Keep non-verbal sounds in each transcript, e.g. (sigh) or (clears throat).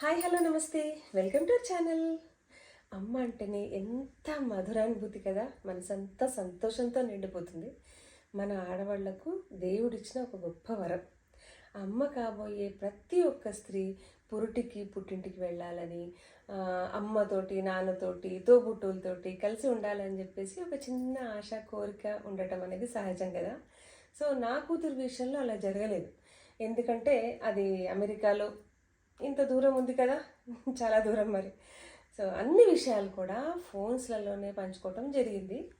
Hi hello నమస్తే. Welcome to channel. అమ్మ అంటేనే ఎంత మధురానుభూతి కదా. మనసంతా సంతోషంతో నిండిపోతుంది. మన ఆడవాళ్ళకు దేవుడిచ్చిన ఒక గొప్ప వరం. అమ్మ కాబోయే ప్రతి ఒక్క స్త్రీ పురుటికి పుట్టింటికి వెళ్ళాలని అమ్మతోటి నాన్నతోటి తోబుట్టులతోటి కలిసి ఉండాలని చెప్పేసి ఒక చిన్న ఆశ కోరిక ఉండటం అనేది సహజం కదా. సో నా కూతురు విషయంలో అలా జరగలేదు. ఎందుకంటే అది అమెరికాలో ఇంత దూరం ఉంది కదా? (laughs) చాలా దూరం మరి. సో అన్ని విషయాలు కూడా ఫోన్స్లలోనే పంచుకోవటం జరిగింది.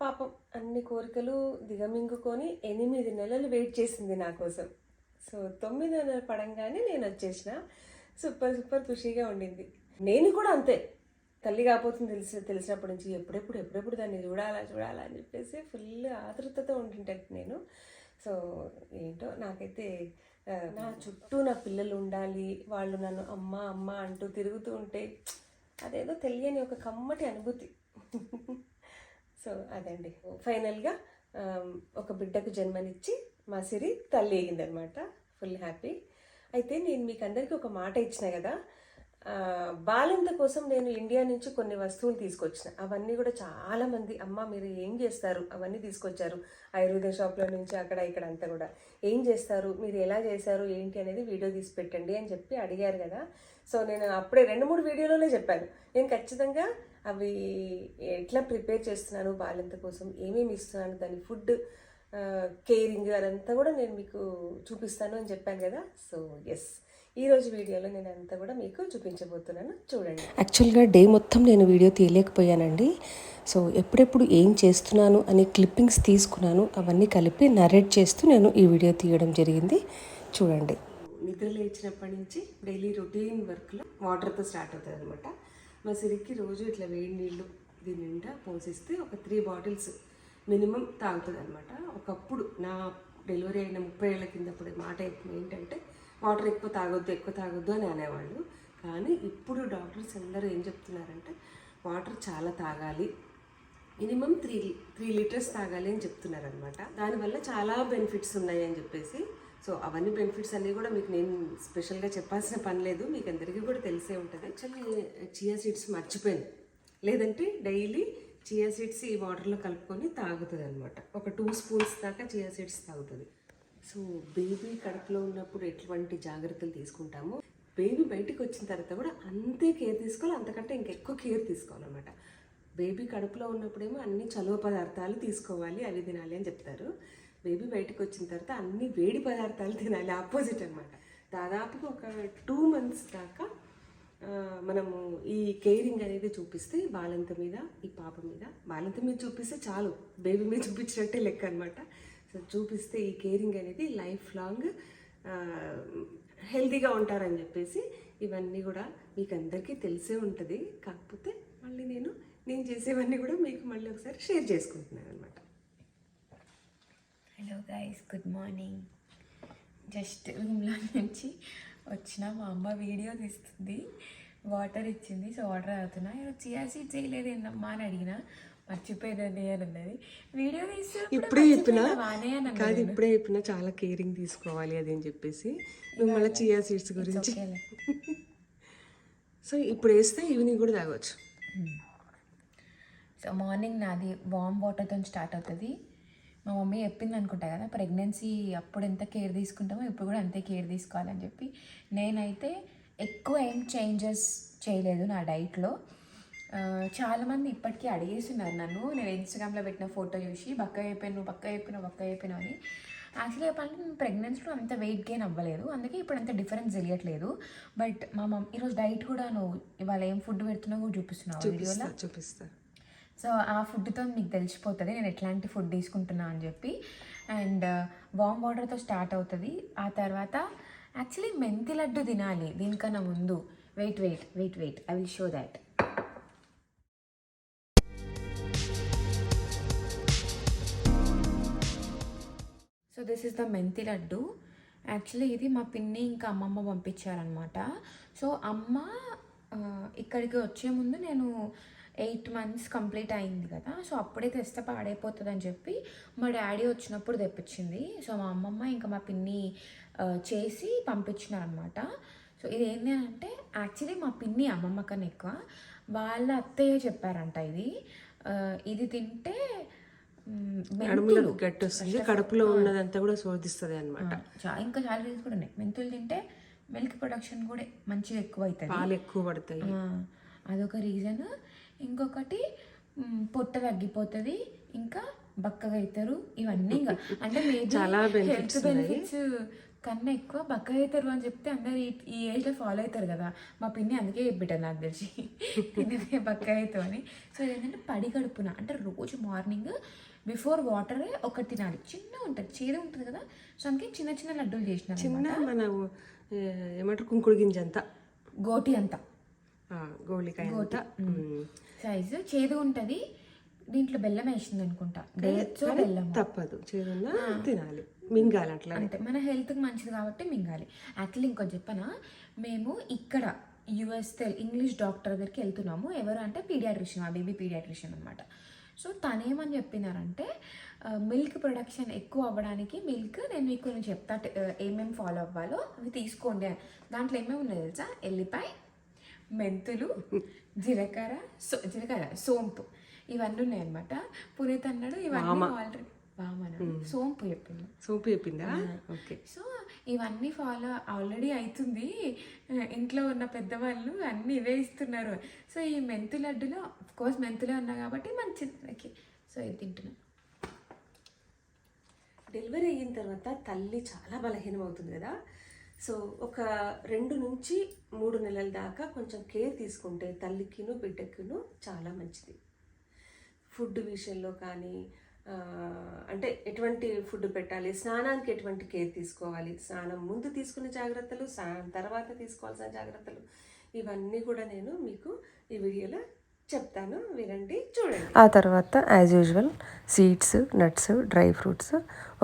పాపం అన్ని కోరికలు దిగమింగుకొని ఎనిమిది నెలలు వెయిట్ చేసింది నా కోసం. సో తొమ్మిది నెలలు పడంగానే నేను వచ్చేసిన. సూపర్ సూపర్ ఖుషీగా ఉండింది. నేను కూడా అంతే. తల్లి కాకపోతుంది తెలిసి తెలిసినప్పటి నుంచి ఎప్పుడెప్పుడు ఎప్పుడెప్పుడు దాన్ని చూడాలా చూడాలా అని చెప్పేసి ఫుల్ ఆతృతతో ఉంటుంటాను నేను. సో ఏంటో నాకైతే నా చుట్టూ నా పిల్లలు ఉండాలి వాళ్ళు నన్ను అమ్మ అమ్మ అంటూ తిరుగుతూ ఉంటే అదేదో తెలియని ఒక కమ్మటి అనుభూతి. సో అదండి. ఫైనల్గా ఒక బిడ్డకు జన్మనిచ్చి మా సిరి తల్లి అయిందనమాట ఫుల్ హ్యాపీ అయితే నేను మీకు అందరికీ ఒక మాట ఇచ్చిన కదా బాలింత కోసం నేను ఇండియా నుంచి కొన్ని వస్తువులు తీసుకొచ్చిన. అవన్నీ కూడా చాలామంది అమ్మ మీరు ఏం చేస్తారు? అవన్నీ తీసుకొచ్చారు. ఆయుర్వేద షాప్లో నుంచి అక్కడ ఇక్కడ అంతా కూడా. ఏం చేస్తారు? మీరు ఎలా చేశారు? ఏంటి? అనేది వీడియో తీసి పెట్టండి అని చెప్పి అడిగారు కదా. సో నేను అప్పుడే రెండు మూడు వీడియోలోనే చెప్పాను. నేను ఖచ్చితంగా అవి ఎట్లా ప్రిపేర్ చేస్తున్నాను బాలింత కోసం ఏమేమి ఇస్తున్నాను దాని ఫుడ్ కేరింగ్ అదంతా కూడా నేను మీకు చూపిస్తాను అని చెప్పాను కదా. సో ఎస్ ఈ రోజు వీడియోలో నేను అంతా కూడా మీకు చూపించబోతున్నాను. చూడండి. యాక్చువల్గా డే మొత్తం నేను వీడియో తీయలేకపోయానండి. సో ఎప్పుడెప్పుడు ఏం చేస్తున్నాను అనే క్లిప్పింగ్స్ తీసుకున్నాను అవన్నీ కలిపి నరేట్ చేస్తూ నేను ఈ వీడియో తీయడం జరిగింది. చూడండి. నిద్ర లేచినప్పటి నుంచి డైలీ రొటీన్ వర్క్లో వాటర్తో స్టార్ట్ అవుతుంది అనమాట మా సిరికి రోజు ఇట్లా వేడి నీళ్ళు దీని నిండా పోసిస్తే ఒక త్రీ బాటిల్స్ మినిమం తాగుతుంది అనమాట ఒకప్పుడు నా డెలివరీ అయిన ముప్పై ఏళ్ళ కిందప్పుడు మాట ఏంటంటే వాటర్ ఎక్కువ తాగొద్దు ఎక్కువ తాగొద్దు అని అనేవాళ్ళు. కానీ ఇప్పుడు డాక్టర్స్ అందరూ ఏం చెప్తున్నారంటే వాటర్ చాలా తాగాలి. మినిమం త్రీ త్రీ లీటర్స్ తాగాలి అని చెప్తున్నారు అనమాట దానివల్ల చాలా బెనిఫిట్స్ ఉన్నాయి అని చెప్పేసి. సో అవన్నీ బెనిఫిట్స్ అన్నీ కూడా మీకు నేను స్పెషల్గా చెప్పాల్సిన పని లేదు. మీకు అందరికీ కూడా తెలిసే ఉంటుంది. యాక్చువల్లీ చియా సీడ్స్ మర్చిపోయాను లేదంటే డైలీ చియా సీడ్స్ ఈ వాటర్లో కలుపుకొని తాగుతుంది అనమాట ఒక టూ స్పూన్స్ దాకా చియా సీడ్స్ తాగుతుంది. సో బేబీ కడుపులో ఉన్నప్పుడు ఎటువంటి జాగ్రత్తలు తీసుకుంటామో? బేబీ బయటికి వచ్చిన తర్వాత కూడా అంతే కేర్ తీసుకోవాలి అంతకంటే ఇంకెక్కువ కేర్ తీసుకోవాలన్నమాట. బేబీ కడుపులో ఉన్నప్పుడేమో అన్ని చలువ పదార్థాలు తీసుకోవాలి అవి తినాలి అని చెప్తారు. బేబీ బయటకు వచ్చిన తర్వాత అన్ని వేడి పదార్థాలు తినాలి ఆపోజిట్ అనమాట దాదాపుగా ఒక టూ మంత్స్ దాకా మనము ఈ కేరింగ్ అనేది చూపిస్తే బాలంత మీద ఈ పాప మీద. బాలంత మీద చూపిస్తే చాలు బేబీ మీద చూపించినట్టే లెక్క అనమాట సో చూపిస్తే ఈ కేరింగ్ అనేది లైఫ్ లాంగ్ హెల్తీగా ఉంటారని చెప్పేసి ఇవన్నీ కూడా మీకు అందరికీ తెలిసే ఉంటుంది. కాకపోతే మళ్ళీ నేను నేను చేసేవన్నీ కూడా మీకు మళ్ళీ ఒకసారి షేర్ చేసుకుంటున్నాను అనమాట hello guys good morning just రూమ్లో నుంచి వచ్చిన మా అమ్మ వీడియో తీస్తుంది. వాటర్ ఇచ్చింది సో వాటర్ అవుతున్నా. ఈరోజు చియా సీడ్స్ చేయలేదు ఏందమ్మా అని అడిగిన. అని వీడియో ఇప్పుడే చెప్పిన? కాదు ఇప్పుడే చెప్పిన చాలా కేరింగ్ తీసుకోవాలి అది అని చెప్పేసి. నువ్వు మళ్ళీ చియా సీడ్స్ గురించి. (laughs) సో ఇప్పుడు వేస్తే ఈవినింగ్ కూడా తాగొచ్చు. సో మార్నింగ్ నాది వామ్ వాటర్తో స్టార్ట్ అవుతుంది. మా మమ్మీ చెప్పింది అనుకుంటా కదా ప్రెగ్నెన్సీ అప్పుడు ఎంత కేర్ తీసుకుంటామో ఇప్పుడు కూడా అంతే కేర్ తీసుకోవాలని చెప్పి. నేనైతే ఎక్కువ ఏం చేంజెస్ చేయలేదు నా డైట్లో చాలామంది ఇప్పటికీ అడిగేస్తున్నారు నన్ను. నేను ఇన్స్టాగ్రామ్లో పెట్టిన ఫోటో చూసి బక్క అయిపోయాను బక్క అయిపోయినావు బక్క అయిపోయినావు అని. యాక్చువల్లీ చెప్పాలంటే నేను ప్రెగ్నెన్సీలో అంత వెయిట్ గెయిన్ అవ్వలేదు. అందుకే ఇప్పుడు అంత డిఫరెన్స్ తెలియట్లేదు. బట్ మా మమ్మీ ఈరోజు డైట్ కూడా నువ్వు ఇవాళ ఏం ఫుడ్ పెడుతున్నావు కూడా చూపిస్తున్నావు వీడియోలో? చూపిస్తా. సో ఆ ఫుడ్తో మీకు తెలిసిపోతుంది నేను ఎట్లాంటి ఫుడ్ తీసుకుంటున్నా అని చెప్పి. అండ్ వామ్ వాటర్తో స్టార్ట్ అవుతుంది. ఆ తర్వాత యాక్చువల్లీ మెంతి లడ్డు తినాలి దీనికన్నా ముందు. Wait wait wait wait I will show that this is the methi laddu. Actually ఇది మా పిన్ని ఇంకా అమ్మమ్మ పంపించారనమాట సో అమ్మ ఇక్కడికి వచ్చే ముందు నేను ఎయిట్ మంత్స్ కంప్లీట్ అయింది కదా. సో అప్పుడే తెస్తే పాడైపోతుంది అని చెప్పి మా డాడీ వచ్చినప్పుడు తెప్పించింది. సో మా అమ్మమ్మ ఇంకా మా పిన్ని చేసి పంపించినారనమాట సో ఇది ఏంటి అంటే యాక్చువల్లీ మా పిన్ని అమ్మమ్మ కన్నా ఎక్కువ. వాళ్ళ అత్తయ్య చెప్పారంట ఇది. ఇది తింటే మెంతులు. గట్టి వస్తుంది. కడుపులో ఉన్నదంతా కూడా శోధిస్తుంది అనమాట ఇంకా చాలా రీజన్స్ కూడా ఉన్నాయి. మెంతులు తింటే మిల్క్ ప్రొడక్షన్ కూడా మంచిగా ఎక్కువ అవుతుంది. పాలు ఎక్కువ పడతాయి. అదొక రీజన్. ఇంకొకటి పొట్ట తగ్గిపోతుంది. ఇంకా బక్కగా అవుతారు ఇవన్నీ ఇంకా (laughs) అంటే చాలా హెల్త్ బెనిఫిట్స్ కన్నా ఎక్కువ బక్కగా అవుతారు అని చెప్తే అందరు ఈ ఏజ్లో ఫాలో అవుతారు కదా. మా పిన్ని అందుకే చెప్పిటారు నాకు తెలిసి. (laughs) తినదే బక్కగా అవుతావు అని. సో ఏంటంటే పడి కడుపున అంటే రోజు మార్నింగ్ బిఫోర్ వాటర్ ఒకటి తినాలి. చిన్న ఉంటుంది చేదు ఉంటుంది కదా? సో అందుకే చిన్న చిన్న లడ్డూలు చేసినారు చిన్న మన ఏమంటారు? కుంకుడు గింజ అంతా. గోటి అంతా. అంతా. ఉమ్. సైజు చేదు ఉంటుంది. దీంట్లో బెల్లం వేసింది అనుకుంటా. డేట్స్ బెల్లం తప్పదు. చేదున్నా తినాలి. మింగాలి అట్లా అంటే మన హెల్త్కి మంచిది కాబట్టి మింగాలి. యాక్చువల్లీ ఇంకోటి చెప్పనా? మేము ఇక్కడ యుఎస్ ఇంగ్లీష్ డాక్టర్ దగ్గరికి వెళ్తున్నాము. ఎవరు అంటే పీడియాట్రిషియన్ ఆ బేబీ పీడియాట్రిషియన్ అనమాట సో తనేమని చెప్పినారంటే మిల్క్ ప్రొడక్షన్ ఎక్కువ అవ్వడానికి మిల్క్ నేను మీకు నేను చెప్తా ఏమేమి ఫాలో అవ్వాలో అవి తీసుకోండి అని. దాంట్లో ఏమేమి ఉన్నాయి తెలుసా? ఎల్లిపాయ మెంతులు జీలకర్ర సో జీలకర్ర సోంపు. ఇవన్నీ ఉన్నాయన్నమాట పునీత్ అన్నాడు ఇవన్నీ ఆల్రెడీ వామన? సోంపు చెప్పింది సోపు చెప్పిందా? ఓకే. సో ఇవన్నీ ఫాలో ఆల్రెడీ అవుతుంది ఇంట్లో ఉన్న పెద్దవాళ్ళు అన్నీ ఇవే ఇస్తున్నారు. సో ఈ మెంతు లడ్డులో కోర్స్ మెంతులే ఉన్నా కాబట్టి మంచిది మనకి. సో ఇది తింటున్నాను డెలివరీ అయిన తర్వాత తల్లి చాలా బలహీనం అవుతుంది కదా. సో ఒక రెండు నుంచి మూడు నెలల దాకా కొంచెం కేర్ తీసుకుంటే తల్లికిను బిడ్డకిను చాలా మంచిది. ఫుడ్ విషయంలో కానీ అంటే ఎటువంటి ఫుడ్ పెట్టాలి? స్నానానికి ఎటువంటి కేర్ తీసుకోవాలి? స్నానం ముందు తీసుకునే జాగ్రత్తలు స్నానం తర్వాత తీసుకోవాల్సిన జాగ్రత్తలు ఇవన్నీ కూడా నేను మీకు ఈ వీడియోలో చెప్తాను. వినండి చూడండి. ఆ తర్వాత as usual seeds nuts dry fruits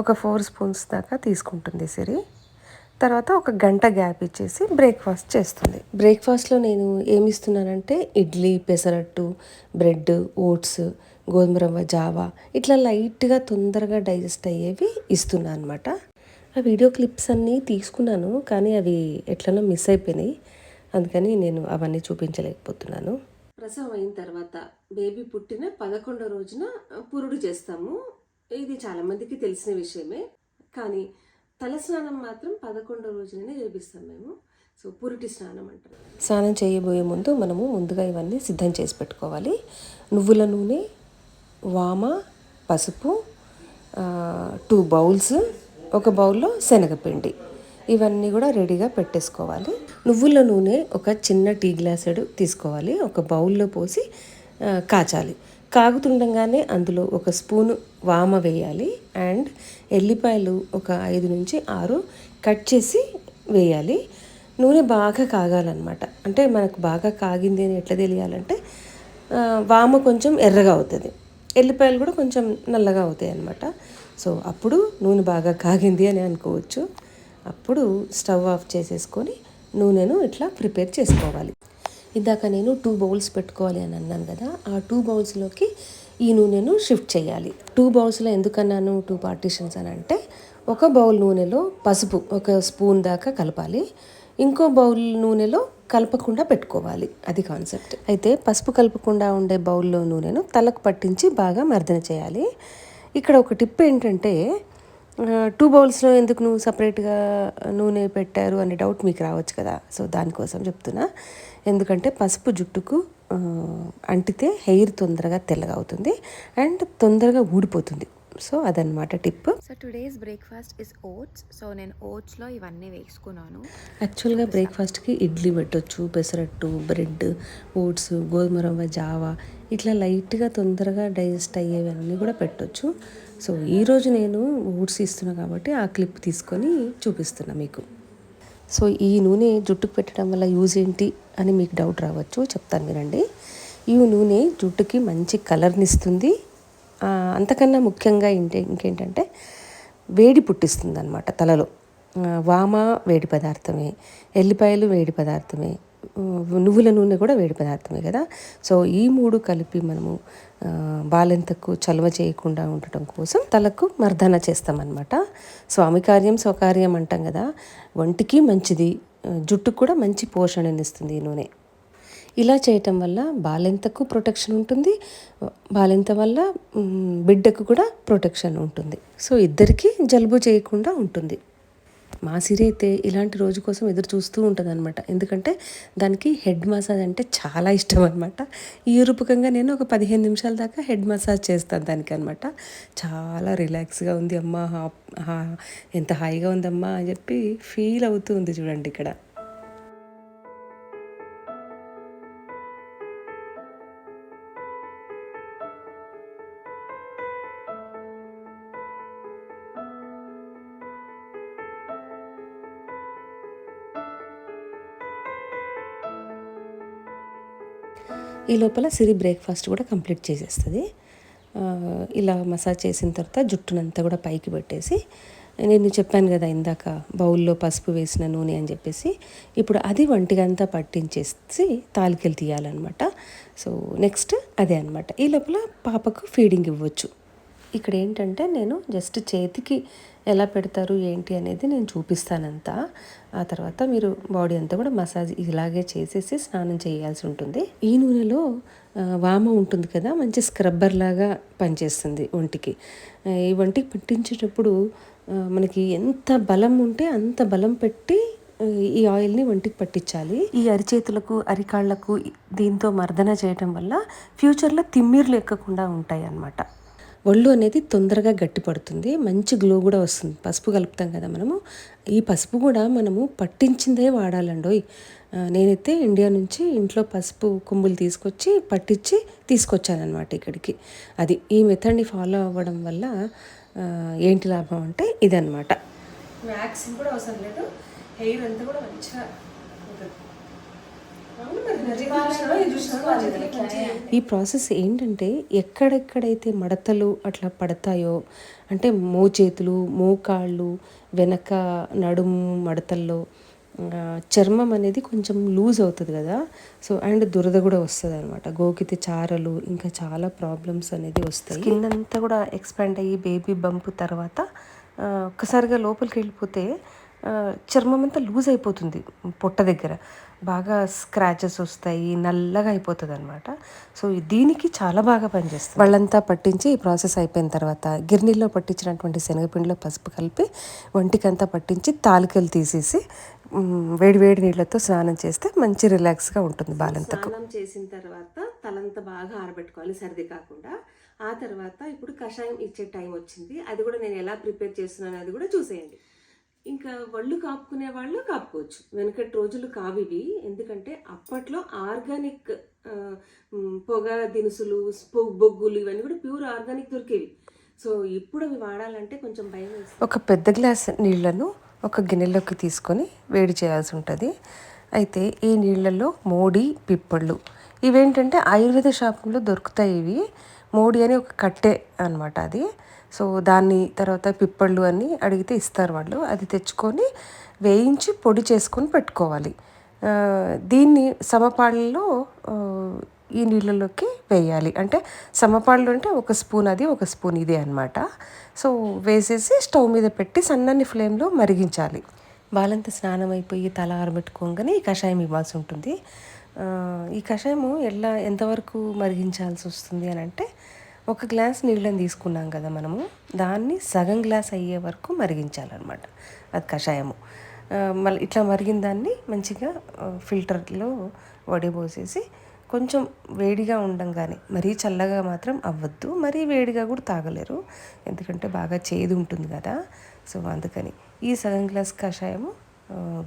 ఒక ఫోర్ స్పూన్స్ దాకా తీసుకుంటుంది సిరి. తర్వాత ఒక గంట గ్యాప్ ఇచ్చేసి బ్రేక్ఫాస్ట్ చేస్తుంది. బ్రేక్ఫాస్ట్లో నేను ఏమి ఇస్తున్నానంటే ఇడ్లీ పెసరట్టు బ్రెడ్ ఓట్స్ గోధుమ రవ్వ జావా ఇట్లా లైట్గా తొందరగా డైజెస్ట్ అయ్యేవి ఇస్తున్నాను అనమాట ఆ వీడియో క్లిప్స్ అన్నీ తీసుకున్నాను కానీ అవి ఎట్లనో మిస్ అయిపోయినాయి. అందుకని నేను అవన్నీ చూపించలేకపోతున్నాను. ప్రసవం అయిన తర్వాత బేబీ పుట్టిన పదకొండో రోజున పురుడు చేస్తాము. ఇది చాలా మందికి తెలిసిన విషయమే. కానీ తలస్నానం మాత్రం పదకొండో రోజుననే చేపిస్తాం మేము. సో పురిటి స్నానం అంటారు. స్నానం చేయబోయే ముందు మనము ముందుగా ఇవన్నీ సిద్ధం చేసి పెట్టుకోవాలి. నువ్వుల నూనె వామ పసుపు టూ బౌల్స్ ఒక బౌల్లో శనగపిండి. ఇవన్నీ కూడా రెడీగా పెట్టేసుకోవాలి. నువ్వుల నూనె ఒక చిన్న టీ గ్లాసుడు తీసుకోవాలి. ఒక బౌల్లో పోసి కాచాలి. కాగుతుండగానే అందులో ఒక స్పూను వామ వేయాలి. అండ్ ఎల్లిపాయలు ఒక ఐదు నుంచి ఆరు కట్ చేసి వేయాలి. నూనె బాగా కాగాలన్నమాట. అంటే మనకు బాగా కాగింది అని ఎట్లా తెలియాలంటే వామ కొంచెం ఎర్రగా అవుతుంది. ఎల్లిపాయలు కూడా కొంచెం నల్లగా అవుతాయి అన్నమాట. సో అప్పుడు నూనె బాగా కాగింది అని అనుకోవచ్చు. అప్పుడు స్టవ్ ఆఫ్ చేసేసుకొని నూనెను ఇట్లా ప్రిపేర్ చేసుకోవాలి. ఇందాక నేను టూ బౌల్స్ పెట్టుకోవాలి అని అన్నాను కదా ఆ టూ బౌల్స్లోకి ఈ నూనెను షిఫ్ట్ చేయాలి. టూ బౌల్స్లో ఎందుకన్నాను? టూ పార్టీషన్స్ అని అంటే ఒక బౌల్ నూనెలో పసుపు ఒక స్పూన్ దాకా కలపాలి. ఇంకో బౌల్ నూనెలో కలపకుండా పెట్టుకోవాలి. అది కాన్సెప్ట్ అయితే పసుపు కలపకుండా ఉండే బౌల్లో నూనెను తలకు పట్టించి బాగా మర్దన చేయాలి. ఇక్కడ ఒక టిప్ ఏంటంటే టూ బౌల్స్లో ఎందుకు నువ్వు సపరేట్గా నూనె పెట్టారు అనే డౌట్ మీకు రావచ్చు కదా. సో దానికోసం చెప్తున్నా. ఎందుకంటే పసుపు జుట్టుకు అంటితే హెయిర్ తొందరగా తెల్లగా అవుతుంది. అండ్ తొందరగా ఊడిపోతుంది. సో అదనమాట tip. So today's breakfast is oats. So నేను ఓట్స్లో ఇవన్నీ వేసుకున్నాను. యాక్చువల్గా బ్రేక్ఫాస్ట్కి ఇడ్లీ పెట్టొచ్చు పెసరట్టు బ్రెడ్ ఓట్స్ గోధుమ రవ్వ జావా ఇట్లా లైట్గా తొందరగా డైజెస్ట్ అయ్యేవన్నీ కూడా పెట్టొచ్చు. సో ఈరోజు నేను ఓట్స్ ఇస్తున్నా కాబట్టి ఆ క్లిప్ తీసుకొని చూపిస్తున్నా మీకు. సో ఈ నూనె జుట్టుకు పెట్టడం వల్ల యూజ్ ఏంటి అని మీకు డౌట్ రావచ్చు చెప్తాను వినండి. ఈ నూనె జుట్టుకి మంచి కలర్ని ఇస్తుంది. అంతకన్నా ముఖ్యంగా ఏంటి ఇంకేంటంటే వేడి పుట్టిస్తుంది అనమాట తలలో వామ వేడి పదార్థమే ఎల్లిపాయలు వేడి పదార్థమే నువ్వుల నూనె కూడా వేడి పదార్థమే కదా. సో ఈ మూడు కలిపి మనము బాలెంతకు చలవ చేయకుండా ఉండటం కోసం తలకు మర్దన చేస్తామన్నమాట. స్వామి కార్యం స్వకార్యం అంటాం కదా. ఒంటికి మంచిది జుట్టుకు కూడా మంచి పోషణనిస్తుంది ఈ నూనె. ఇలా చేయటం వల్ల బాలెంతకు ప్రొటెక్షన్ ఉంటుంది బాలెంత వల్ల బిడ్డకు కూడా ప్రొటెక్షన్ ఉంటుంది. సో ఇద్దరికీ జలుబు చేయకుండా ఉంటుంది. మా సిరి అయితే ఇలాంటి రోజు కోసం ఎదురు చూస్తూ ఉంటుంది అనమాట ఎందుకంటే దానికి హెడ్ మసాజ్ అంటే చాలా ఇష్టం అనమాట ఈ రూపకంగా నేను ఒక పదిహేను నిమిషాల దాకా హెడ్ మసాజ్ చేస్తాను దానికి అనమాట చాలా రిలాక్స్గా ఉంది అమ్మ హా- హా- ఎంత హాయిగా ఉందమ్మా అని చెప్పి ఫీల్ అవుతూ ఉంది చూడండి ఇక్కడ. లోపల సిరి బ్రేక్ఫాస్ట్ కూడా కంప్లీట్ చేసేస్తుంది. ఇలా మసాజ్ చేసిన తర్వాత జుట్టునంతా కూడా పైకి పెట్టేసి నేను చెప్పాను కదా ఇందాక బౌల్లో పసుపు వేసిన నూనె అని చెప్పేసి ఇప్పుడు అది వంటిగంతా పట్టించేసి తాలికలు తీయాలన్నమాట. సో నెక్స్ట్ అదే అనమాట ఈ లోపల పాపకు ఫీడింగ్ ఇవ్వచ్చు. ఇక్కడ ఏంటంటే నేను జస్ట్ చేతికి ఎలా పెడతారు ఏంటి అనేది నేను చూపిస్తానంతా. ఆ తర్వాత మీరు బాడీ అంతా కూడా మసాజ్ ఇలాగే చేసేసి స్నానం చేయాల్సి ఉంటుంది. ఈ నూనెలో వామ ఉంటుంది కదా మంచి స్క్రబ్బర్ లాగా పనిచేస్తుంది ఒంటికి. ఈ ఒంటికి పట్టించేటప్పుడు మనకి ఎంత బలం ఉంటే అంత బలం పెట్టి ఈ ఆయిల్ని ఒంటికి పట్టించాలి. ఈ అరిచేతులకు అరికాళ్ళకు దీంతో మర్దన చేయటం వల్ల ఫ్యూచర్లో తిమ్మిర్లు ఎక్కకుండా ఉంటాయి అన్నమాట ఒళ్ళు అనేది తొందరగా గట్టిపడుతుంది మంచి గ్లో కూడా వస్తుంది. పసుపు కలుపుతాం కదా మనము. ఈ పసుపు కూడా మనము పట్టించిందే వాడాలండోయ్ నేనైతే ఇండియా నుంచి ఇంట్లో పసుపు కొమ్ములు తీసుకొచ్చి పట్టించి తీసుకొచ్చానమాట ఇక్కడికి. అది ఈ మెథడ్ని ఫాలో అవ్వడం వల్ల ఏంటి లాభం అంటే ఇదనమాట వ్యాక్సిన్ కూడా అవసరం లేదు. హెయిర్ అంతా కూడా మంచిగా ఈ ప్రాసెస్ ఏంటంటే ఎక్కడెక్కడైతే మడతలు అట్లా పడతాయో అంటే మోచేతులు మోకాళ్ళు వెనక నడుము మడతల్లో చర్మం అనేది కొంచెం లూజ్ అవుతుంది కదా. సో అండ్ దురద కూడా వస్తుంది అనమాట గోకితే చారలు ఇంకా చాలా ప్రాబ్లమ్స్ అనేది వస్తాయి. స్కిన్ అంతా కూడా ఎక్స్పాండ్ అయ్యి బేబీ బంప్ తర్వాత ఒక్కసారిగా లోపలికి వెళ్ళిపోతే చర్మం అంతా లూజ్ అయిపోతుంది పొట్ట దగ్గర. బాగా స్క్రాచెస్ వస్తాయి నల్లగా అయిపోతుంది అనమాట సో దీనికి చాలా బాగా పనిచేస్తుంది. వాళ్ళంతా పట్టించి ఈ ప్రాసెస్ అయిపోయిన తర్వాత గిర్నీలో పట్టించినటువంటి శనగపిండిలో పసుపు కలిపి ఒంటికంతా పట్టించి తాలికలు తీసేసి వేడి వేడి నీళ్ళతో స్నానం చేస్తే మంచి రిలాక్స్గా ఉంటుంది బాలంతకు. స్నానం చేసిన తర్వాత తలంతా బాగా ఆరబెట్టుకోవాలి సర్ది కాకుండా. ఆ తర్వాత ఇప్పుడు కషాయం ఇచ్చే టైం వచ్చింది. అది కూడా నేను ఎలా ప్రిపేర్ చేస్తున్నాను అది కూడా చూసేయండి. ఇంకా వళ్ళు కాపుకునే వాళ్ళు కాపుకోవచ్చు. వెనకటి రోజులు కావివి. ఎందుకంటే అప్పట్లో ఆర్గానిక్ పొగ దినుసులు పొ- బొగ్గులు ఇవన్నీ కూడా ప్యూర్ ఆర్గానిక్ దొరికేవి. సో ఇప్పుడు అవి వాడాలంటే కొంచెం భయం ఒక పెద్ద గ్లాస్ నీళ్ళను ఒక గిన్నెలోకి తీసుకొని వేడి చేయాల్సి ఉంటుంది. అయితే ఈ నీళ్ళల్లో మోడి పిప్పళ్ళు ఇవేంటంటే ఆయుర్వేద షాపుల్లో దొరుకుతాయి ఇవి. మోడి అని ఒక కట్టె అన్నమాట అది. సో దాన్ని తర్వాత పిప్పళ్ళు అని అడిగితే ఇస్తారు వాళ్ళు. అది తెచ్చుకొని వేయించి పొడి చేసుకొని పెట్టుకోవాలి. దీన్ని సమపాళ్ళలో ఈ నీళ్ళలోకి వేయాలి. అంటే సమపాళ్ళు అంటే ఒక స్పూన్ అది ఒక స్పూన్ ఇది అనమాట సో వేసేసి స్టవ్ మీద పెట్టి సన్నని ఫ్లేమ్లో మరిగించాలి. బాలంత స్నానం అయిపోయి తల ఆరబెట్టుకోగానే ఈ కషాయం ఇవ్వాల్సి ఉంటుంది. ఈ కషాయము ఎలా ఎంతవరకు మరిగించాల్సి వస్తుంది అని అంటే ఒక గ్లాస్ నీళ్ళని తీసుకున్నాం కదా మనము దాన్ని సగం గ్లాస్ అయ్యే వరకు మరిగించాలన్నమాట అది కషాయము. మళ్ళీ ఇట్లా మరిగిన దాన్ని మంచిగా ఫిల్టర్లో వడిపోసేసి కొంచెం వేడిగా ఉండంగానే మరీ చల్లగా మాత్రం అవ్వద్దు మరీ వేడిగా కూడా తాగలేరు ఎందుకంటే బాగా చేదు ఉంటుంది కదా సో అందుకని ఈ సగం గ్లాస్ కషాయము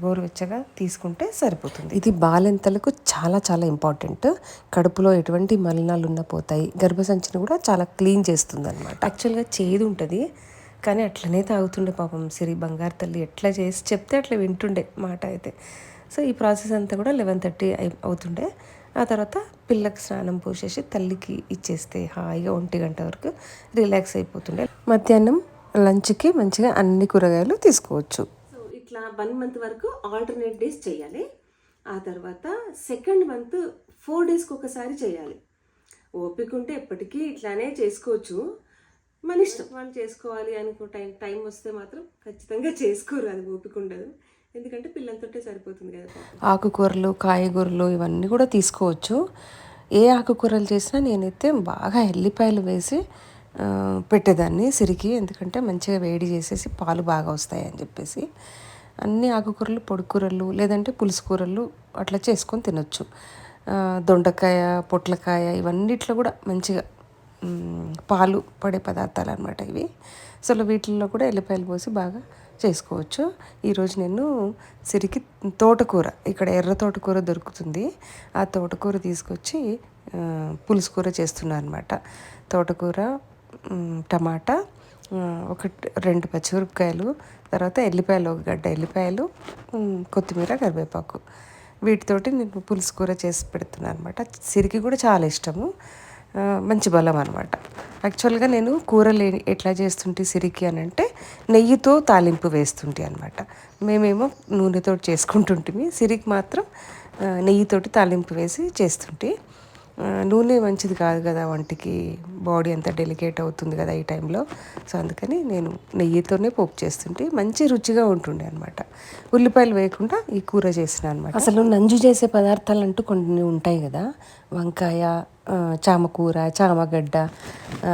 గోరువెచ్చగా తీసుకుంటే సరిపోతుంది. ఇది బాలెంతలకు చాలా చాలా ఇంపార్టెంట్. కడుపులో ఎటువంటి మలినాలు ఉన్న పోతాయి. గర్భసంచిని కూడా చాలా క్లీన్ చేస్తుంది అనమాట యాక్చువల్గా చేదు ఉంటుంది. కానీ అట్లనే తాగుతుండే పాపం సిరి బంగారు తల్లి ఎట్లా చేసి చెప్తే అట్లా వింటుండే మాట అయితే. సో ఈ ప్రాసెస్ అంతా కూడా లెవెన్ థర్టీ అవుతుండే. ఆ తర్వాత పిల్లకి స్నానం పోసేసి తల్లికి ఇచ్చేస్తే హాయిగా ఒంటి గంట వరకు రిలాక్స్ అయిపోతుండే. మధ్యాహ్నం లంచ్కి మంచిగా అన్ని కూరగాయలు తీసుకోవచ్చు. ఇట్లా వన్ మంత్ వరకు ఆల్టర్నేట్ డేస్ చేయాలి. ఆ తర్వాత సెకండ్ మంత్ ఫోర్ డేస్కి ఒకసారి చేయాలి. ఓపిక ఉంటే ఎప్పటికీ ఇట్లానే చేసుకోవచ్చు. మన ఇష్టం. వాళ్ళు చేసుకోవాలి అనుకో టైం టైం వస్తే మాత్రం ఖచ్చితంగా చేసుకోరు. అది ఓపిక ఉండదు. ఎందుకంటే పిల్లలతోటే సరిపోతుంది కదా ఆకుకూరలు కాయగూరలు ఇవన్నీ కూడా తీసుకోవచ్చు. ఏ ఆకుకూరలు చేసినా నేనైతే బాగా ఎల్లిపాయలు వేసి పెట్టేదాన్ని సిరికి. ఎందుకంటే మంచిగా వేడి చేసేసి పాలు బాగా వస్తాయి అని చెప్పేసి. అన్ని ఆకుకూరలు పొడికూరలు లేదంటే పులుసు కూరలు అట్లా చేసుకొని తినొచ్చు. దొండకాయ పొట్లకాయ ఇవన్నిట్లో కూడా మంచిగా పాలు పడే పదార్థాలు అనమాట ఇవి అసలు వీటిల్లో కూడా ఎల్లిపాయలు పోసి బాగా చేసుకోవచ్చు. ఈరోజు నేను సిరికి తోటకూర ఇక్కడ ఎర్ర తోటకూర దొరుకుతుంది. ఆ తోటకూర తీసుకొచ్చి పులుసు కూర చేస్తున్నాను అనమాట తోటకూర టమాటా ఒక రెండు పచ్చిమిరపకాయలు తర్వాత ఎల్లిపాయలు ఒక గడ్డ ఎల్లిపాయలు కొత్తిమీర కరివేపాకు. వీటితోటి నేను పులుసు కూర చేసి పెడుతున్నాను అనమాట సిరికి కూడా చాలా ఇష్టము. మంచి బలం అనమాట యాక్చువల్గా నేను కూరలు ఎట్లా చేస్తుంటే సిరికి అని అంటే నెయ్యితో తాలింపు వేస్తుంటే అనమాట మేమేమో నూనెతో చేసుకుంటుంటిమి. సిరికి మాత్రం నెయ్యితోటి తాలింపు వేసి చేస్తుంటే. నూనె మంచిది కాదు కదా వంటికి బాడీ అంతా డెలికేట్ అవుతుంది కదా ఈ టైంలో. సో అందుకని నేను నెయ్యితోనే పోపు చేస్తుంటే మంచి రుచిగా ఉంటుండే అనమాట ఉల్లిపాయలు వేయకుండా ఈ కూర చేసిన అనమాట అసలు నంజు చేసే పదార్థాలు అంటూ కొన్ని ఉంటాయి కదా. వంకాయ చామకూర చామగడ్డ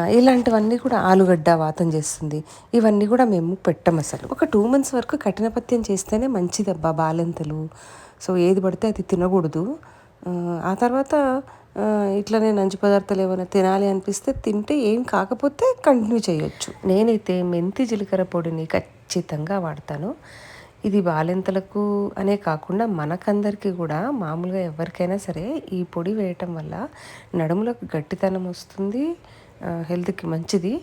ఇలాంటివన్నీ కూడా ఆలుగడ్డ వాతం చేస్తుంది. ఇవన్నీ కూడా మేము పెట్టం అసలు. ఒక టూ మంత్స్ వరకు కఠినపత్యం చేస్తేనే మంచిదబ్బా బాలెంతలు. సో ఏది పడితే అది తినకూడదు. ఆ, తర్వాత ఇట్లనే నంచు పదార్థాలు ఏమైనా తినాలి అనిపిస్తే తింటే ఏం కాకపోతే కంటిన్యూ చేయొచ్చు. నేనైతే మెంతి జీలకర్ర పొడిని ఖచ్చితంగా వాడతాను. ఇది బాలింతలకు అనే కాకుండా మనకందరికీ కూడా మామూలుగా ఎవరికైనా సరే ఈ పొడి వేయటం వల్ల నడుములకు గట్టితనం వస్తుంది హెల్త్కి మంచిది.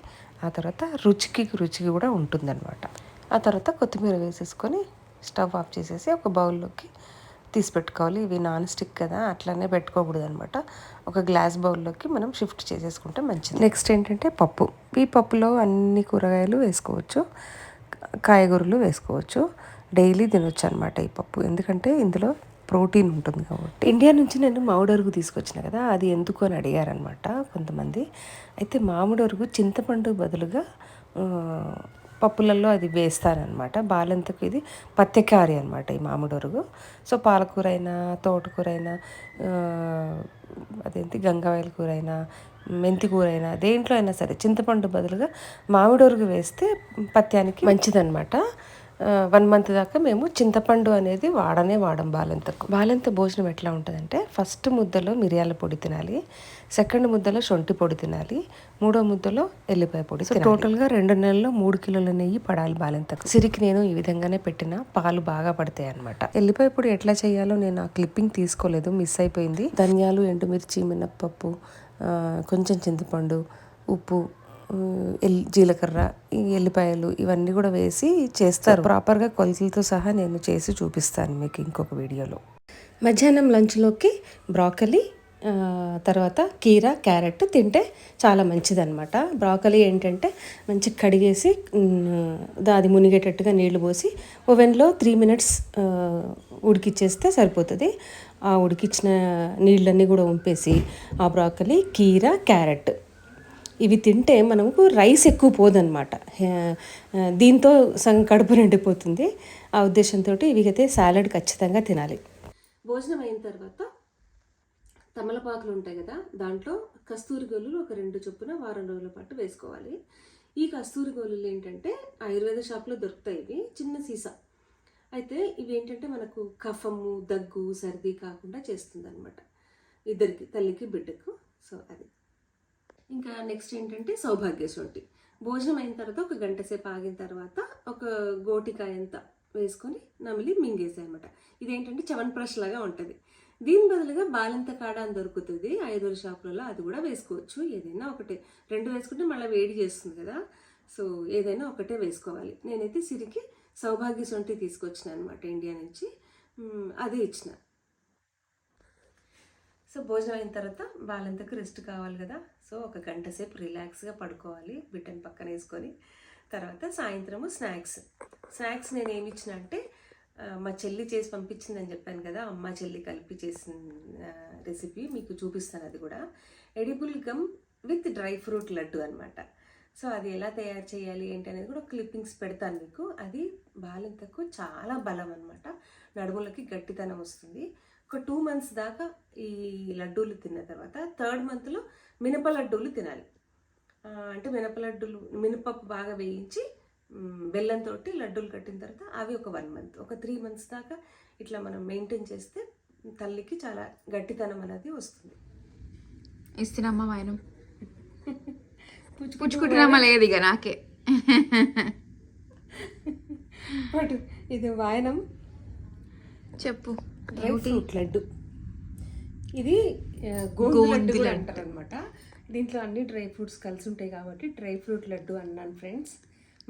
ఆ తర్వాత రుచికి రుచికి కూడా ఉంటుందన్నమాట. ఆ తర్వాత కొత్తిమీర వేసేసుకొని స్టవ్ ఆఫ్ చేసేసి ఒక బౌల్లోకి తీసి పెట్టుకోవాలి ఇవి నాన్ స్టిక్ కదా అట్లనే పెట్టుకోకూడదు అనమాట ఒక గ్లాస్ బౌల్లోకి మనం షిఫ్ట్ చేసేసుకుంటే మంచిది. నెక్స్ట్ ఏంటంటే పప్పు. ఈ పప్పులో అన్ని కూరగాయలు వేసుకోవచ్చు. కాయగూరలు వేసుకోవచ్చు. డైలీ తినొచ్చు అనమాట ఈ పప్పు. ఎందుకంటే ఇందులో ప్రోటీన్ ఉంటుంది కాబట్టి. ఇండియా నుంచి నేను మామిడరుగు తీసుకొచ్చిన కదా అది ఎందుకు అని అడిగారనమాట కొంతమంది. అయితే మామిడరుగు చింతపండు బదులుగా పప్పులలో అది వేస్తారనమాట. బాలంతకు ఇది పత్యకారి అనమాట ఈ మామిడొరుగు. సో పాలకూర అయినా తోటకూర అయినా అదేంటి గంగవాయల కూర అయినా మెంతి కూర అయినా దేంట్లో అయినా సరే చింతపండు బదులుగా మామిడొరుగు వేస్తే పత్యానికి మంచిదనమాట వన్ మంత్ దాకా మేము చింతపండు అనేది వాడనే వాడం బాలంతకు. బాలంత భోజనం ఎట్లా ఉంటుందంటే ఫస్ట్ ముద్దలో మిరియాల పొడి తినాలి సెకండ్ ముద్దలో శొంఠి పొడి తినాలి మూడో ముద్దలో ఎల్లిపాయ పొడి సో టోటల్గా రెండు నెలల్లో మూడు కిలోల నెయ్యి పడాలి బాలంతకు. సిరికి నేను ఈ విధంగానే పెట్టిన పాలు బాగా పడతాయి అనమాట ఎల్లిపాయ పొడి ఎట్లా చేయాలో నేను ఆ క్లిప్పింగ్ తీసుకోలేదు మిస్ అయిపోయింది. ధనియాలు ఎండుమిర్చి మినప్పప్పు కొంచెం చింతపండు ఉప్పు జీలకర్ర ఈ ఎల్లిపాయలు ఇవన్నీ కూడా వేసి చేస్తారు. ప్రాపర్గా కొలతలతో సహా నేను చేసి చూపిస్తాను మీకు ఇంకొక వీడియోలో. మధ్యాహ్నం లంచ్లోకి బ్రాకలీ తర్వాత కీర క్యారెట్ తింటే చాలా మంచిదన్నమాట. బ్రాకలీ ఏంటంటే మంచిగా కడిగేసి అది మునిగేటట్టుగా నీళ్ళు పోసి ఓవెన్లో త్రీ మినిట్స్ ఉడికిచ్చేస్తే సరిపోతుంది. ఆ ఉడికిచ్చిన నీళ్ళన్నీ కూడా వంపేసి ఆ బ్రాకలీ కీర క్యారెట్ ఇవి తింటే మనకు రైస్ ఎక్కువ పోదనమాట దీంతో సగం కడుపు నిండిపోతుంది. ఆ ఉద్దేశంతో ఇవి అయితే సాలడ్ ఖచ్చితంగా తినాలి. భోజనం అయిన తర్వాత తమలపాకులు ఉంటాయి కదా దాంట్లో కస్తూరి గొల్లులు ఒక రెండు చొప్పున వారం రోజుల పాటు వేసుకోవాలి. ఈ కస్తూరి గొల్లులు ఏంటంటే ఆయుర్వేద షాప్లో దొరుకుతాయి ఇవి చిన్న సీసా. అయితే ఇవి ఏంటంటే మనకు కఫము దగ్గు సర్ది కాకుండా చేస్తుంది అనమాట ఇద్దరికి తల్లికి బిడ్డకు. సో అది. ఇంకా నెక్స్ట్ ఏంటంటే సౌభాగ్య శొంఠి భోజనం అయిన తర్వాత ఒక గంట సేపు ఆగిన తర్వాత ఒక గోటికాయ అంతా వేసుకొని నమిలి మింగేసాయనమాట ఇదేంటంటే చవన్ లాగా ఉంటుంది. దీని బదులుగా బాలింత కాడ అని దొరుకుతుంది. ఐదుగురు షాపులలో అది కూడా వేసుకోవచ్చు. ఏదైనా ఒకటే. రెండు వేసుకుంటే మళ్ళీ వేడి చేస్తుంది కదా. సో ఏదైనా ఒకటే వేసుకోవాలి. నేనైతే సిరికి సౌభాగ్య శొంఠి తీసుకొచ్చిన అనమాట ఇండియా నుంచి. అదే ఇచ్చిన. సో భోజనం అయిన తర్వాత బాలంతకు రెస్ట్ కావాలి కదా. సో ఒక గంట సేపు రిలాక్స్గా పడుకోవాలి. బిడ్డను పక్కన వేసుకొని తర్వాత సాయంత్రము స్నాక్స్. స్నాక్స్ నేను ఏమి ఇచ్చిన అంటే మా చెల్లి చేసి పంపించిందని చెప్పాను కదా అమ్మ చెల్లి కలిపి చేసిన రెసిపీ మీకు చూపిస్తాను అది కూడా. Edible gum with dry fruit laddu అనమాట సో అది ఎలా తయారు చేయాలి ఏంటి అనేది కూడా క్లిప్పింగ్స్ పెడతాను మీకు. అది బాలింతకు చాలా బలం అనమాట నడుములకి గట్టితనం వస్తుంది. ఒక టూ మంత్స్ దాకా ఈ లడ్డూలు తిన్న తర్వాత థర్డ్ మంత్లో మినప లడ్డూలు తినాలి. అంటే మినప లడ్డూలు మినపప్పు బాగా వేయించి బెల్లంతో లడ్డూలు కట్టిన తర్వాత అవి ఒక వన్ మంత్ ఒక త్రీ మంత్స్ దాకా ఇట్లా మనం మెయింటైన్ చేస్తే తల్లికి చాలా గట్టితనం అనేది వస్తుంది. ఇస్తున్నామ్మా వాయనం (laughs) పుచ్చుకుంటున్నామా లేదు ఇక నాకే. (laughs) ఇది వాయనం చెప్పు. Dry fruit laddu. ఇది గోందు లడ్డు అంటారు అనమాట దీంట్లో అన్ని డ్రై ఫ్రూట్స్ కలిసి ఉంటాయి కాబట్టి డ్రై ఫ్రూట్ లడ్డు అన్నాను ఫ్రెండ్స్.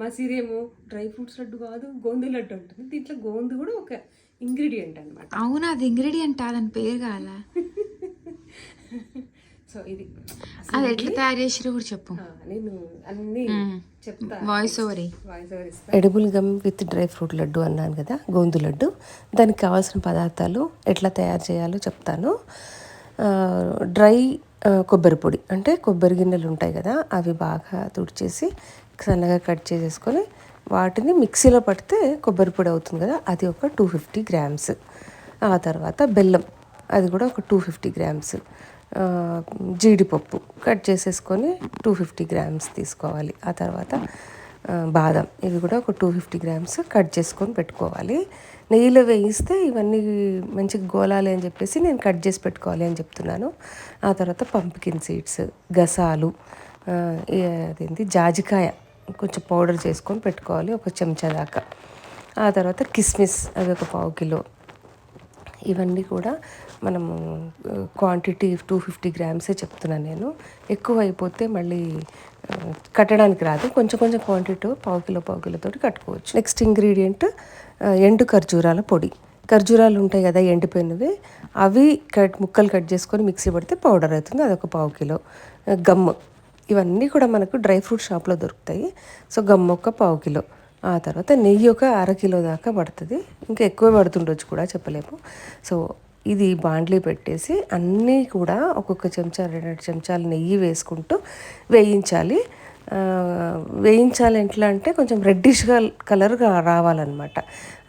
మా సిరేమో డ్రై ఫ్రూట్స్ లడ్డు కాదు గోందు లడ్డు ఉంటుంది. దీంట్లో గోందు కూడా ఒక ఇంగ్రీడియంట్ అనమాట అవునా అది ఇంగ్రీడియంట్ దాని పేరు కాల (laughs) సో ఇది అది ఎట్లా తయారు చేసిరో కూడా చెప్పు. నేను అన్ని చెప్తా. వాయిస్ ఓవర్ వాయిస్ ఓవర్ ఇస్తా. Edible gum with dry fruit laddu అన్నాను కదా గోందు లడ్డు. దానికి కావాల్సిన పదార్థాలు ఎట్లా తయారు చేయాలో చెప్తాను. ఆ, డ్రై కొబ్బరి పొడి. అంటే కొబ్బరి గిన్నెలు ఉంటాయి కదా అవి బాగా తుడిచేసి సన్నగా కట్ చేసేసుకొని వాటిని మిక్సీలో పడితే కొబ్బరి పొడి అవుతుంది కదా అది ఒక టూ ఫిఫ్టీ గ్రామ్స్. ఆ తర్వాత బెల్లం అది కూడా ఒక టూ ఫిఫ్టీ గ్రామ్స్. జీడిపప్పు కట్ చేసేసుకొని టూ ఫిఫ్టీ గ్రామ్స్ తీసుకోవాలి. ఆ తర్వాత బాదం ఇవి కూడా ఒక టూ ఫిఫ్టీ గ్రామ్స్ కట్ చేసుకొని పెట్టుకోవాలి. నెయ్యిలో వేయిస్తే ఇవన్నీ మంచిగా గోలాలి అని చెప్పేసి నేను కట్ చేసి పెట్టుకోవాలి అని చెప్తున్నాను. ఆ తర్వాత పంప్కిన్ సీడ్స్ గసాలు అదేంటి జాజికాయ కొంచెం పౌడర్ చేసుకొని పెట్టుకోవాలి ఒక చెంచా దాకా. ఆ తర్వాత కిస్మిస్ అవి ఒక పావు కిలో. ఇవన్నీ కూడా మనము క్వాంటిటీ టూ ఫిఫ్టీ గ్రామ్సే చెప్తున్నాను నేను. ఎక్కువ అయిపోతే మళ్ళీ కట్టడానికి రాదు. కొంచెం కొంచెం క్వాంటిటీ పావు కిలో పావు కిలోతో కట్టుకోవచ్చు. నెక్స్ట్ ఇంగ్రీడియంట్ ఎండు ఖర్జూరాల పొడి. ఖర్జూరాలు ఉంటాయి కదా ఎండిపోయినవి. అవి కట్ ముక్కలు కట్ చేసుకొని మిక్సీ పడితే పౌడర్ అవుతుంది. అదొక పావు కిలో. గమ్. ఇవన్నీ కూడా మనకు డ్రై ఫ్రూట్ షాప్లో దొరుకుతాయి. సో గమ్ ఒక పావు కిలో. ఆ తర్వాత నెయ్యి ఒక అర కిలో దాకా పడుతుంది. ఇంకా ఎక్కువ పడుతుండొచ్చు కూడా చెప్పలేము. సో ఇది బాండ్లీ పెట్టేసి అన్నీ కూడా ఒక్కొక్క చెంచా రెండు రెండు చెంచాలు నెయ్యి వేసుకుంటూ వేయించాలి. వేయించాలి ఎట్లా అంటే కొంచెం రెడ్డిష్గా కలర్గా రావాలన్నమాట.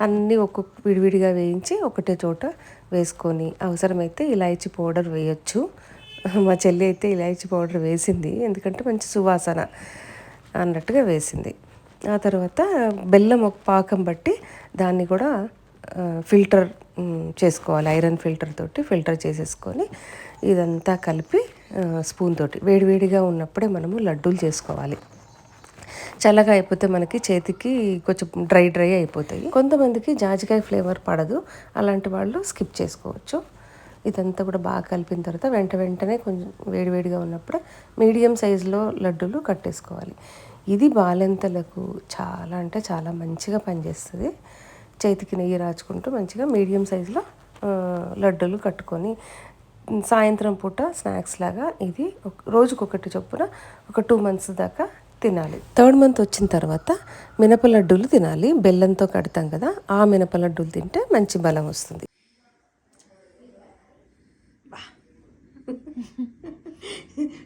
అన్నీ ఒక్కొక్క విడివిడిగా వేయించి ఒకటే చోట వేసుకొని అవసరమైతే ఇలాయచి పౌడర్ వేయొచ్చు. మా చెల్లి అయితే ఇలాయచి పౌడర్ వేసింది ఎందుకంటే మంచి సువాసన అన్నట్టుగా వేసింది. ఆ తర్వాత బెల్లం ఒక పాకం బట్టి దాన్ని కూడా ఫిల్టర్ చేసుకోవాలి. ఐరన్ ఫిల్టర్ తోటి ఫిల్టర్ చేసేసుకొని ఇదంతా కలిపి స్పూన్ తోటి వేడివేడిగా ఉన్నప్పుడే మనము లడ్డూలు చేసుకోవాలి. చల్లగా అయిపోతే మనకి చేతికి కొంచెం డ్రై డ్రై అయిపోతాయి. కొంతమందికి జాజికాయ ఫ్లేవర్ పడదు. అలాంటి వాళ్ళు స్కిప్ చేసుకోవచ్చు. ఇదంతా కూడా బాగా కలిపిన తర్వాత వెంట వెంటనే కొంచెం వేడివేడిగా ఉన్నప్పుడు మీడియం సైజులో లడ్డూలు కట్టేసుకోవాలి. ఇది బాలెంతలకు చాలా అంటే చాలా మంచిగా పనిచేస్తుంది. చేతికి నెయ్యి రాచుకుంటూ మంచిగా మీడియం సైజులో లడ్డూలు కట్టుకొని సాయంత్రం పూట స్నాక్స్ లాగా ఇది ఒక- రోజుకొకటి చొప్పున ఒక టూ మంత్స్ దాకా తినాలి. థర్డ్ మంత్ వచ్చిన తర్వాత మినప లడ్డూలు తినాలి. బెల్లంతో కడతాం కదా ఆ మినప లడ్డూలు తింటే మంచి బలం వస్తుంది.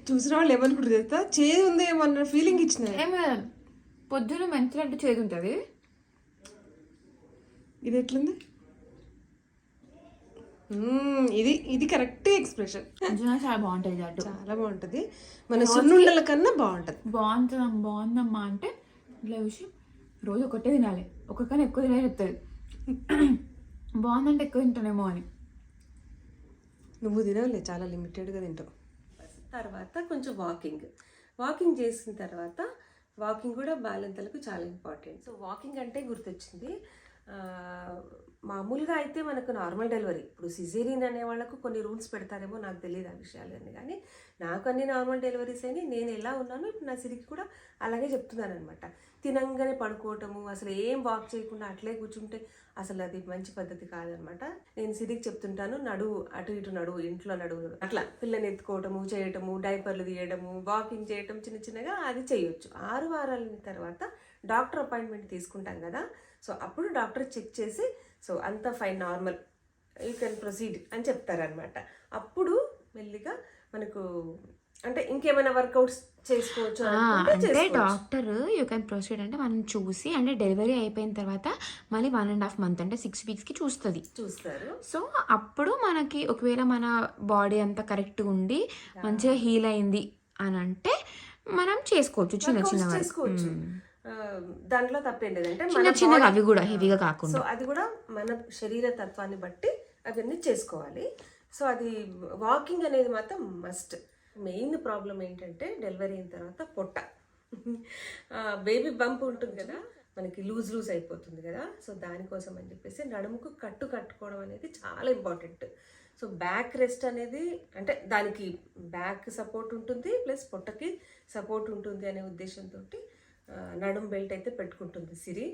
చూసిన వాళ్ళు ఏమనుకుంటారు చేదు ఉందేమో అన్న ఫీలింగ్ ఇచ్చిన ఏమి పొద్దున మెంతులు అంటే చేదు ఉంటుంది. ఇది ఎట్లుంది? ఇది ఇది కరెక్ట్ ఎక్స్ప్రెషన్. చాలా బాగుంటుంది లడ్డు చాలా బాగుంటది. మన సున్నుండల కన్నా బాగుంటది. బాగుంటుందమ్మా బాగుందమ్మా అంటే ఇట్లా చూసి రోజు ఒకటే తినాలి. ఒక్కొక్కనే ఎక్కువ తినాలి చెప్తుంది. (clears throat) బాగుందంటే ఎక్కువ తింటానేమో అని. నువ్వు తినాలి చాలా లిమిటెడ్గా తింటావు. తర్వాత కొంచెం వాకింగ్. వాకింగ్ చేసిన తర్వాత వాకింగ్ కూడా బాలింతలకు చాలా ఇంపార్టెంట్. సో వాకింగ్ అంటే గుర్తొచ్చింది. మామూలుగా అయితే మనకు నార్మల్ డెలివరీ. ఇప్పుడు సిజేరియన్ అనే వాళ్ళకు కొన్ని రూల్స్ పెడతారేమో నాకు తెలియదు ఆ విషయాలన్నీ కానీ నాకు అన్ని నార్మల్ డెలివరీస్ అయినాయి. నేను ఎలా ఉన్నానో ఇప్పుడు నా సిరికి కూడా అలాగే చెప్తున్నాను అనమాట తినంగానే పడుకోవటము అసలు ఏం వాక్ చేయకుండా అట్లే కూర్చుంటే అసలు అది మంచి పద్ధతి కాదనమాట నేను సిరికి చెప్తుంటాను నడువు అటు ఇటు నడువు ఇంట్లో నడువు అట్లా పిల్లని ఎత్తుకోవటము చేయటము డైపర్లు తీయడము వాకింగ్ చేయటం చిన్న చిన్నగా అది చేయొచ్చు. ఆరు వారాల తర్వాత డాక్టర్ అపాయింట్మెంట్ తీసుకుంటాం కదా సో అప్పుడు డాక్టర్ చెక్ చేసి సో అంతా fine normal you can proceed అని చెప్తారనమాట. అప్పుడు మెల్లిగా మనకు అంటే ఇంకేమైనా వర్కౌట్స్ చేసుకోవచ్చు అంటే. డాక్టర్ యూ కెన్ ప్రొసీడ్ అంటే మనం చూసి అంటే డెలివరీ అయిపోయిన తర్వాత మళ్ళీ వన్ అండ్ హాఫ్ మంత్ అంటే సిక్స్ వీక్స్కి చూస్తుంది. చూస్తారు. సో అప్పుడు మనకి ఒకవేళ మన బాడీ అంతా కరెక్ట్గా ఉండి మంచిగా హీల్ అయింది అని అంటే మనం చేసుకోవచ్చు చిన్న చిన్న. చేసుకోవచ్చు. దాంట్లో తప్పేం లేదంటే చిన్న మన చిన్నగా body- అవి కూడా ఆ, హెవీగా కాకుండా. సో అది కూడా మన శరీర తత్వాన్ని బట్టి అవన్నీ చేసుకోవాలి. సో అది వాకింగ్ అనేది మాత్రం మస్ట్ మెయిన్ ప్రాబ్లం ఏంటంటే డెలివరీ అయిన తర్వాత పొట్ట. బేబీ బంప్ ఉంటుంది కదా మనకి లూజ్ లూజ్ అయిపోతుంది కదా సో దానికోసం అని చెప్పేసి నడుముకు కట్టు కట్టుకోవడం అనేది చాలా ఇంపార్టెంట్ సో బ్యాక్ రెస్ట్ అనేది అంటే దానికి బ్యాక్ సపోర్ట్ ఉంటుంది ప్లస్ పొట్టకి సపోర్ట్ ఉంటుంది అనే ఉద్దేశంతో నడుము బెల్ట్ అయితే పెట్టుకుంటుంది సిరి.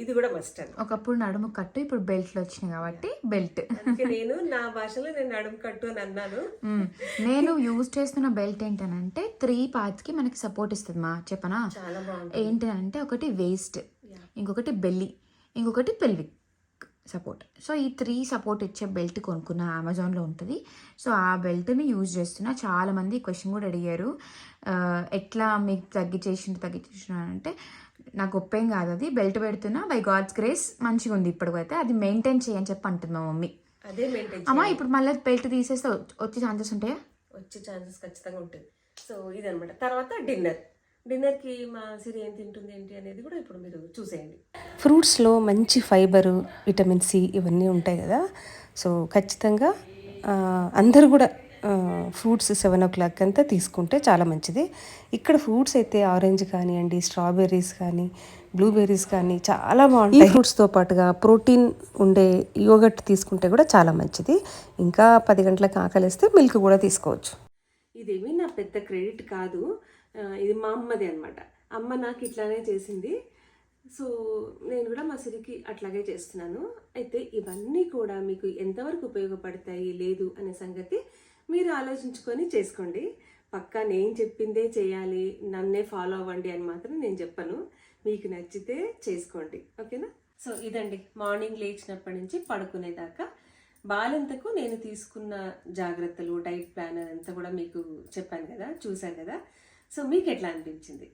ఇది కూడా మస్ట్ అని ఒకప్పుడు నడుము కట్టు ఇప్పుడు బెల్ట్లు వచ్చినాయి కాబట్టి బెల్ట్. నేను నా భాషలో నేను నడుము కట్టు అని అన్నాను. నేను యూజ్ చేస్తున్న బెల్ట్ ఏంటనంటే త్రీ పార్ట్స్కి మనకి సపోర్ట్ ఇస్తుంది మా చెప్పనా? చాలా బాగుంటుంది. ఏంటి అంటే ఒకటి వేస్ట్. ఇంకొకటి బెల్లి ఇంకొకటి పెల్విక్ సపోర్ట్. సో ఈ త్రీ సపోర్ట్ ఇచ్చే బెల్ట్ కొనుక్కున్న అమెజాన్లో ఉంటుంది. సో ఆ బెల్ట్ని యూజ్ చేస్తున్నా. చాలామంది క్వశ్చన్ కూడా అడిగారు. ఎట్లా మీకు తగ్గించేసిండు తగ్గించేసిన అంటే నాకు గొప్పేం కాదు అది. బెల్ట్ పెడుతున్నా బై గాడ్స్ గ్రేస్ మంచిగా ఉంది ఇప్పటికైతే అది మెయింటైన్ చేయని చెప్పి అంటుంది మా మమ్మీ. అదే మెయింటైన్ అమ్మా ఇప్పుడు మళ్ళీ బెల్ట్ తీసేస్తే వచ్చే- వచ్చే ఛాన్సెస్ ఉంటాయా? వచ్చే ఛాన్సెస్ ఖచ్చితంగా ఉంటుంది సో ఇదనమాట తర్వాత డిన్నర్. డిన్నర్కి మా సిరి ఏం తింటుంది ఏంటి అనేది కూడా ఇప్పుడు మీరు చూసేయండి. ఫ్రూట్స్లో మంచి ఫైబరు విటమిన్ సి ఇవన్నీ ఉంటాయి కదా. సో ఖచ్చితంగా అందరూ కూడా ఫ్రూట్స్ సెవెన్ ఓ క్లాక్ అంతా తీసుకుంటే చాలా మంచిది. ఇక్కడ ఫ్రూట్స్ అయితే ఆరెంజ్ కానివ్వండి స్ట్రాబెర్రీస్ కానీ బ్లూబెర్రీస్ కానీ చాలా బాగుంటాయి. ఫ్రూట్స్తో పాటుగా ప్రోటీన్ ఉండే యోగట్ తీసుకుంటే కూడా చాలా మంచిది. ఇంకా పది గంటలకు ఆకలిస్తే మిల్క్ కూడా తీసుకోవచ్చు. ఇదేమి నా పెద్ద క్రెడిట్ కాదు. ఇది మా అమ్మది అనమాట అమ్మ నాకు ఇట్లానే చేసింది. సో నేను కూడా మా సిరికి అట్లాగే చేస్తున్నాను. అయితే ఇవన్నీ కూడా మీకు ఎంతవరకు ఉపయోగపడతాయి లేదు అనే సంగతి మీరు ఆలోచించుకొని చేసుకోండి. పక్కా నేను చెప్పిందే చేయాలి నన్నే ఫాలో అవ్వండి అని మాత్రం నేను చెప్పను. మీకు నచ్చితే చేసుకోండి. ఓకేనా? సో ఇదండి. మార్నింగ్ లేచినప్పటి నుంచి పడుకునేదాకా బాలంతకు నేను తీసుకున్న జాగ్రత్తలు డైట్ ప్లాన్ అంతా కూడా మీకు చెప్పాను కదా చూశాను కదా. సో మీకు ఎట్లా అనిపించింది?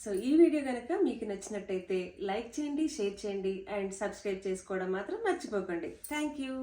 సో ఈ వీడియో కనుక మీకు నచ్చినట్టయితే లైక్ చేయండి షేర్ చేయండి అండ్ సబ్స్క్రైబ్ చేసుకోవడం మాత్రం మర్చిపోకండి. Thank you.